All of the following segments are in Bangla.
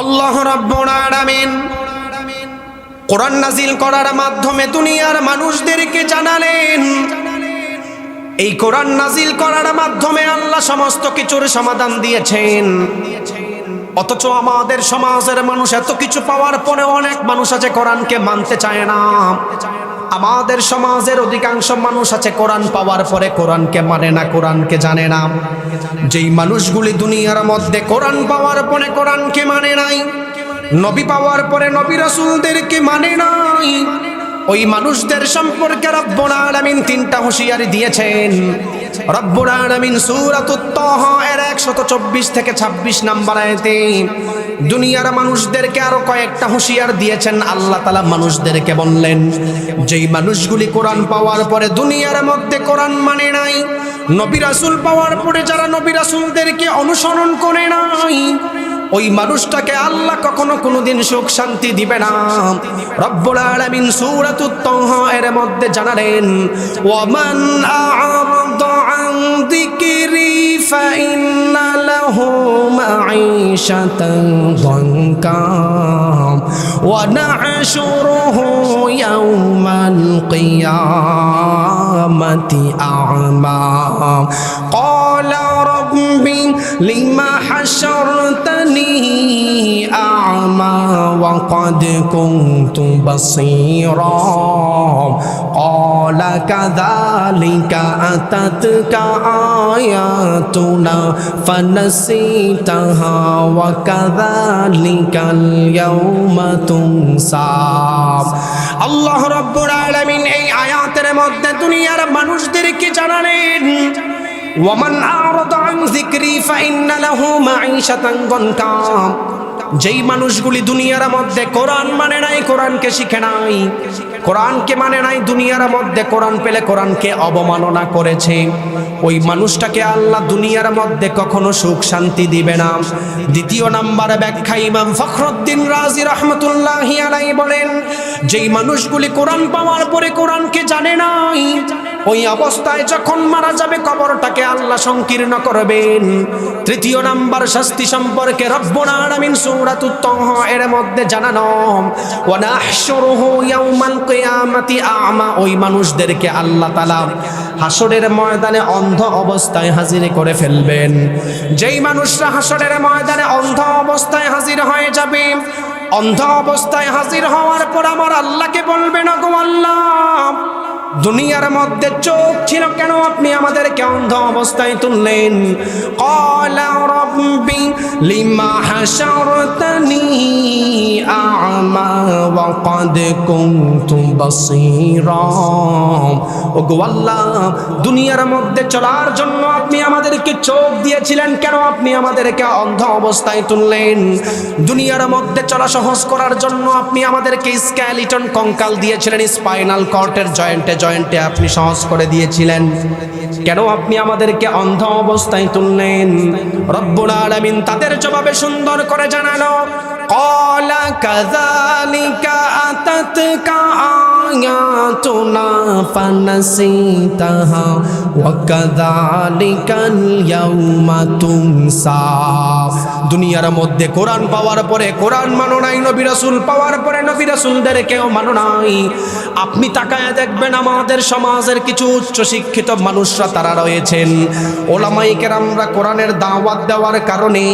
আল্লাহ রাব্বুল আলামিন কোরআন নাজিল করার মাধ্যমে দুনিয়ার মানুষদেরকে জানালেন। এই কোরআন নাজিল করার মাধ্যমে আল্লাহ সমস্ত কিছুর সমাধান দিয়েছেন। অথচ আমাদের সমাজের মানুষ এত কিছু পাওয়ার পরে অনেক মানুষ আছে কোরআনকে মানতে চায় না। আমাদের সমাজের অধিকাংশ মানুষ আছে কোরআন পাওয়ার পরে কোরআনকে মানে না, কোরআনকে জানে না। যেই মানুষগুলি দুনিয়ার মধ্যে কোরআন পাওয়ার পরে কোরআনকে মানে নাই, নবী পাওয়ার পরে নবী রাসূলদেরকে মানে নাই, ওই মানুষদের সম্পর্কে রব্বুল আলামিন তিনটা হুঁশিয়ারি দিয়েছেন। রব্বুল আলামিন সূরাতুত তাহা এর 124 থেকে 26 নাম্বার আয়াতে, দুনিয়ার মানুষদেরকে আরও কয়েকটা হুঁশিয়ার দিয়েছেন। আল্লাহ তাআলা মানুষদেরকে বললেন, যেই মানুষগুলি কোরআন পাওয়ার পরে দুনিয়ার মধ্যে কোরআন মানে নাই, নবী রাসূল পাওয়ার পরে যারা নবী রাসূলদেরকে অনুসরণ করে নাই ওই মানুষটাকে আল্লাহ কখনো কোনোদিন সুখ শান্তি দিবে না। রব্বুল আলামিন সূরাতুত তাহা এর মধ্যে জানালেন, ওয়ামান আ'রাদা আন যিকরি ফা ইন্না লাহু মা'ইশাতান দানকা ওয়া নাহশুরুহু ইয়াওমাল কিয়ামাতি আ'মা। ক্বালা لما حشرتني أعمى وقد كنت بصيرا قال كذلك أتتك آياتنا فنسيتها وكذلك اليوم تنسى আল্লাহ রব্বুল আলামিন এই আয়াতের মধ্যে দুনিয়ার মানুষদেরকে জানালেন ওয়ামান আরাদা আন যিকরি ফাইন্না লাহু মাঈশাতান দনকা যেই মানুষগুলি দুনিয়ার মধ্যে কোরআন মানে নাই, কোরআনকে শিখে নাই। কোরআনকে মানে নাই, দুনিয়ার মধ্যে কোরআন পেলে কোরআনকে অবমাননা করেছে। ওই মানুষটাকে আল্লাহ দুনিয়ার মধ্যে কখনো সুখ শান্তি দিবে না। দ্বিতীয় নাম্বার ব্যাখ্যা ইমাম ফখরুদ্দিন রাজি রহমতুল্লাহি বলেন, যেই মানুষগুলি কোরআন পাওয়ার পরে কোরআনকে জানে নাই ওই অবস্থায় যখন মারা যাবে, কবরটাকে আল্লাহ সংকীর্ণ করবেন। তৃতীয় নাম্বার শাস্তি সম্পর্কে রব্বুল আলামিন সূরাতুত তাহা এর মধ্যে জানানো ওয়া নাহশুরুহু ইয়াউমাল কিয়ামাতি আ'মা ওই মানুষদেরকে আল্লাহ তাআলা হাসরের ময়দানে অন্ধ অবস্থায় হাজির করে ফেলবেন। যেই মানুষরা হাসরের ময়দানে অন্ধ অবস্থায় হাজির হয়ে যাবে, অন্ধ অবস্থায় হাজির হওয়ার পর আমার আল্লাহকে বলবেন গো আল্লাহ দুনিয়ার মধ্যে চোখ ছিল কেন? আপনি আমাদেরকে অন্ধ অবস্থায় তুললেন। লিমা ও দুনিয়ার মধ্যে চলার জন্য আপনি আমাদেরকে চোখ দিয়েছিলেন কেন? আপনি আমাদেরকে অন্ধ অবস্থায় তুললেন। দুনিয়ার মধ্যে চলা সহজ করার জন্য আপনি আমাদেরকে স্ক্যালিটন কঙ্কাল দিয়েছিলেন, স্পাইনাল কর্টের জয়েন্টে জয়েন্টে আপনি সহজ করে দিয়েছিলেন। কেন আপনি আমাদেরকে অন্ধ অবস্থায় তুললেন? রব্বুল আলামিন তাদের জবাবে সুন্দর করে জানালো, কলা কাযালিকা আতাতকা দুনিয়ার মধ্যে কোরআন পাওয়ার পরে, কোরআন মানো নাই নবী পাওয়ার পরে নবী রাসূলদেরকেও মানো নাই। আপনি তাকায় দেখবেন আমাদের সমাজের কিছু উচ্চ শিক্ষিত মানুষরা তারা রয়েছেন। ওলামাই কেরামরা কোরআনের দাওয়াত দেওয়ার কারণে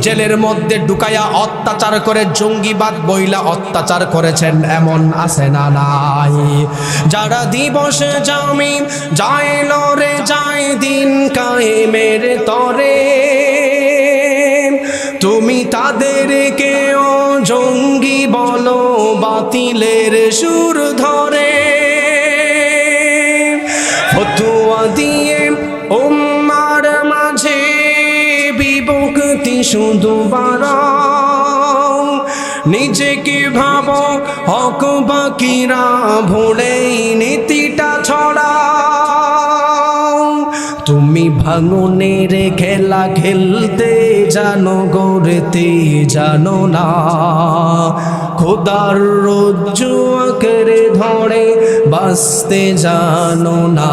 জেলের মধ্যে ঢুকায়া অত্যাচার করে, জঙ্গিবাদ বইলা অত্যাচার করেছেন। এমন আছে না? নাই যারা দিবসে জামি যায় লরে যায় দিন কায়েমের তরে। তুমি তাদেরকেও জঙ্গি বলো, বাতিলের সুর ধরে। বাকিরা ভুলেই নীতিটা তুমি তুমি ভাঙনের খেলা খেলতে জানো, গড়তে জানো না। খোদার রজ্জু আঁকড়ে ধরে, বাঁচতে জানো না।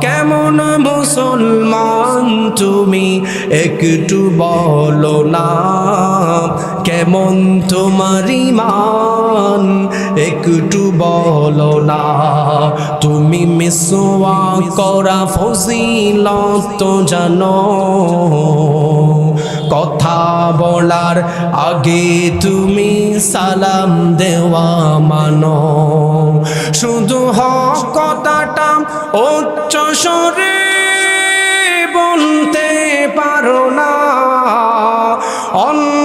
কেমন মুসলমান তুমি একটু বলো না। কেমন তোমার ইমান? একটু বলো না, তুমি মিসওয়া করা ফজিলত জানো। কথা বলার আগে তুমি সালাম দেওয়া মানো। শুধু হক কথাটা উচ্চ স্বরে বলতে পারো না। অন্যায়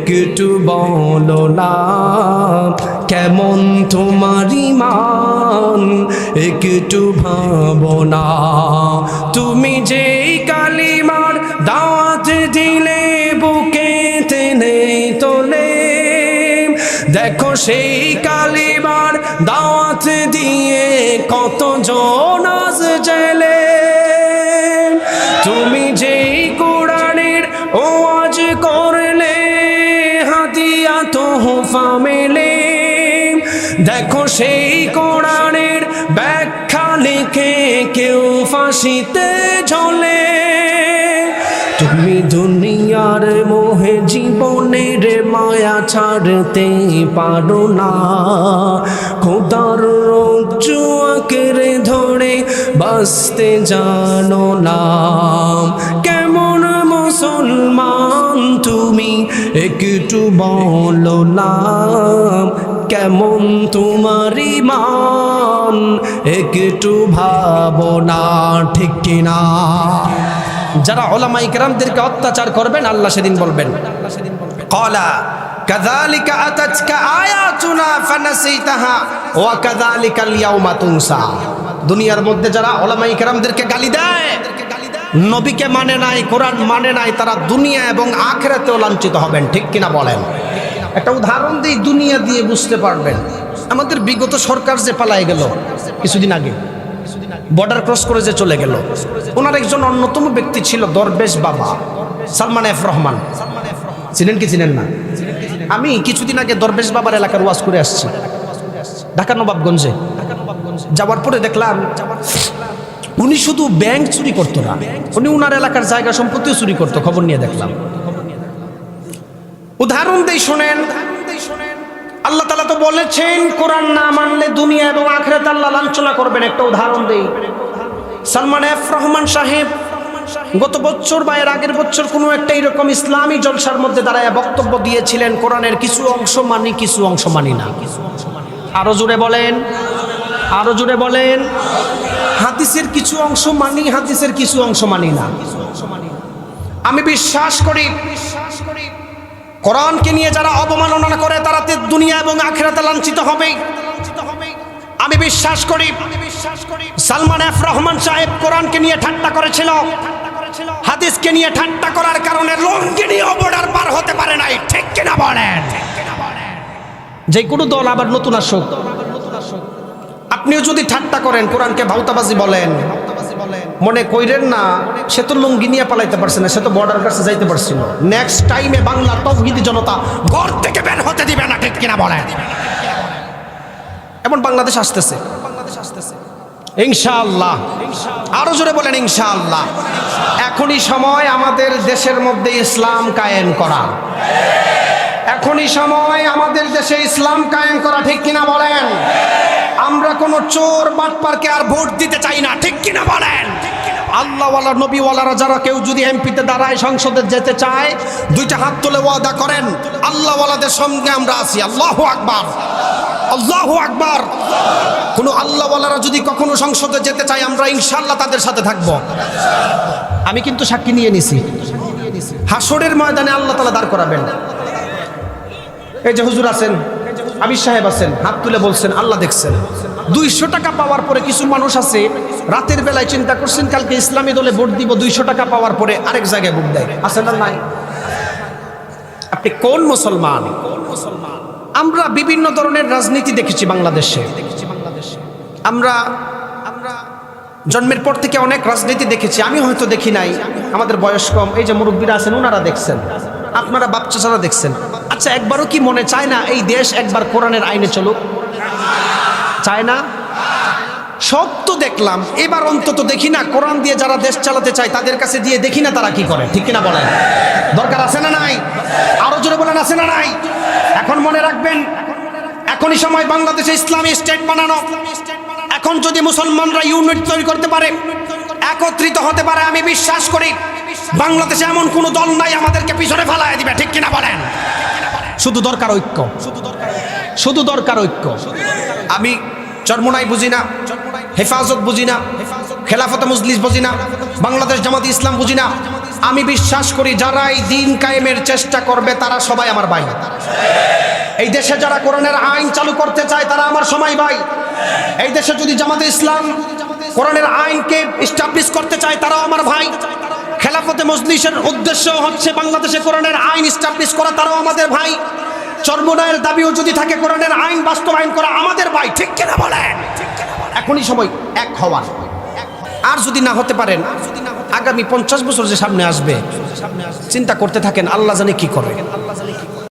একটু বলো না কেমন তোমার ইমান? একটু ভাবনা তুমি যে কালিমার দাওয়াত দিলে, বুকে তেনে তোলে। দেখো সেই কালিমার তোহফা মেলে। দেখো সেই কোরআনের ব্যাখ্যা লিখে কেউ ফাঁসিতে ঝলে। তুমি দুনিয়ার মোহে জীবনের মায়া ছাড়তে পারো না। খোদার রজ্জু আঁকড়ে ধরে বাঁচতে জানো না। একটু বলো না কেমন তোমার ইমান? একটু ভাবনা ঠিক কিনা? যারা ওলামাই কেরামদেরকে অত্যাচার করবেন, আল্লাহ সেদিন বলবেন। কলা, কাযালিকা আতাতকা আয়াতুনা ফানাসিতাহা ওয়া কাযালিকাল ইয়াউমা তুনসা। দুনিয়ার মধ্যে যারা ওলামাই কেরামদেরকে গালি দেয় নবীকে মানে নাই, কোরআন মানে নাই, তারা দুনিয়া এবং আখেরাতেও লাঞ্ছিত হবেন, ঠিক কিনা বলেন? একটা উদাহরণ দিই দুনিয়া দিয়ে বুঝতে পারবেন। আমাদের বিগত সরকার যে পালায় গেল, কিছুদিন আগে বর্ডার ক্রস করে যে চলে গেল, ওনার একজন অন্যতম ব্যক্তি ছিল দরবেশ বাবা, সালমান এফ রহমান। চিনেন কি চিনেন না? আমি কিছুদিন আগে দরবেশ বাবার এলাকার ওয়াজ করে আসছি, ঢাকা নবাবগঞ্জে। যাওয়ার পরে দেখলাম উনি শুধু ব্যাংক চুরি করতো না, উনি উনার এলাকার জায়গা সম্পত্তিও চুরি করতো, খবর নিয়ে দেখলাম। উদাহরণ দেই শোনেন। আল্লাহ তালা তো বলেছেন, কোরআন না মানলে দুনিয়া এবং আখরাত আল্লাহ লাঞ্ছনা করবেন, একটা উদাহরণ দেই। সালমান এফ রহমান সাহেব গত বছর বা এর আগের বছর কোনো একটা এরকম ইসলামী জলসার মধ্যে দাঁড়ায় বক্তব্য দিয়েছিলেন, কোরআনের কিছু অংশ মানি, কিছু অংশ মানি না। আরও জুড়ে বলেন, আরও জুড়ে বলেন। হাদিসের কিছু অংশ মানি, হাদিসের কিছু অংশ মানি না। আমি বিশ্বাস করি, কোরআনকে নিয়ে যারা অবমাননা করে, তারা দুনিয়া এবং আখেরাতে লাঞ্ছিত হবে। আমি বিশ্বাস করি, সালমান এফ রহমান সাহেব কোরআনকে নিয়ে ঠাট্টা করেছিল। হাদিসকে নিয়ে ঠাট্টা করার কারণে লঙ্গি নিয়ে পার হতে পারে নাই। ঠিক কিনা বলেন? যে কোনো দল আবার নতুন আসুক। আপনিও যদি ঠাট্টা করেন, কোরআনকে ভাউতাবাজি বলেন। মনে কইরেন না, সে তো লুঙ্গি নিয়ে পালাইতে পারছে না, সে তো বর্ডার কাছে যাইতে পারছিল। নেক্সট টাইমে বাংলা তফগিদি জনতা ঘর থেকে বের হতে দিবে না, ঠিক কিনা বলেন? এমন বাংলাদেশ আসতেছে। ইনশাআল্লাহ। আরও জোরে বলেন, ইনশাআল্লাহ। এখনই সময় আমাদের দেশের মধ্যে ইসলাম কায়েম করা। এখনই সময় আমাদের দেশে ইসলাম কায়েম করা, ঠিক কিনা বলেন? আমরা কোনো চোর, বাটপারকে আর ভোট দিতে চাই না। ঠিক কিনা বলেন? আল্লাহওয়ালা, নবীওয়ালারা যারা কেউ যদি এমপিতে দাঁড়ায়, সংসদে যেতে চায়, দুইটা হাত তুলে ওয়াদা করেন, আল্লাহওয়ালাদের সঙ্গে আমরা আছি। আল্লাহ আকবার। আল্লাহ আকবার। কোন আল্লাহওয়ালারা যদি কখনো সংসদে যেতে চায়, আমরা ইনশাল্লাহ তাদের সাথে থাকব। আমি কিন্তু সাক্ষী নিয়ে নিছি। হাসরের ময়দানে আল্লাহ তালা দাঁড় করাবেন। এই যে হুজুর আছেন আবির সাহেব আছেন, হাত তুলে বলছেন, আল্লাহ দেখছেন। দুইশো টাকা পাওয়ার পরে কিছু মানুষ আছে, রাতের বেলায় চিন্তা করছেন, কালকে ইসলামী দলে ভোট দিব, দুইশো টাকা পাওয়ার পরে আরেক জায়গায় ভোট দেয়। আছে না নাই? আপনি কোন মুসলমান? আমরা বিভিন্ন ধরনের রাজনীতি দেখেছি বাংলাদেশে। আমরা আমরা জন্মের পর থেকে অনেক রাজনীতি দেখেছি, আমি হয়তো দেখি নাই, আমাদের বয়স কম, এই যে মুরব্বীরা আছেন, ওনারা দেখছেন। আপনারা বাচ্চারা দেখছেন। আচ্ছা একবারও কি মনে চায় না এই দেশ একবার কোরআনের আইনে চলুক? চায় না? সব তো দেখলাম, এবার অন্তত দেখি না, কোরআন দিয়ে যারা দেশ চালাতে চায়, তাদের কাছে দিয়ে দেখি না তারা কি করে, ঠিক কিনা বলেন? দরকার আছে না নাই? আরও জোরে বলেন, আছে না নাই? এখন মনে রাখবেন, এখনই সময় বাংলাদেশে ইসলামী স্টেট বানানো। এখন যদি মুসলমানরা ইউনিট তৈরি করতে পারে, একত্রিত হতে পারে, আমি বিশ্বাস করি, বাংলাদেশে এমন কোনো দল নাই আমাদেরকে পিছনে ফেলায় দিবে, ঠিক কিনা বলেন? শুধু দরকার ঐক্য। শুধু দরকার ঐক্য। আমি চর্মনাই বুঝি না, হেফাজত বুঝি না, খেলাফত মজলিস বুঝি না, বাংলাদেশ জামাত ইসলাম বুঝি না। আমি বিশ্বাস করি যারা এই দিন কায়েমের চেষ্টা করবে, তারা সবাই আমার ভাই। এই দেশে যারা কোরআনের আইন চালু করতে চায়, তারা আমার সময় ভাই। এই দেশে যদি জামাতে ইসলাম কোরআনের আইনকে স্টাবলিশ করতে চায়, তারাও আমার ভাই। খেলাফতে মজলিসের উদ্দেশ্য হচ্ছে বাংলাদেশে কোরআনের আইন স্টাবলিশ করা, তারাও আমাদের ভাই। চর্মনায়ের দাবিও যদি থাকে, কোরআনের আইন বাস্তবায়ন করা আমাদের ভাই। ঠিক কিনা বলেন? এখনই সময় এক হওয়ার। আর যদি না হতে পারেন, আগামী পঞ্চাশ বছর যে সামনে আসবে, চিন্তা করতে থাকেন, আল্লাহ জানে কি করে।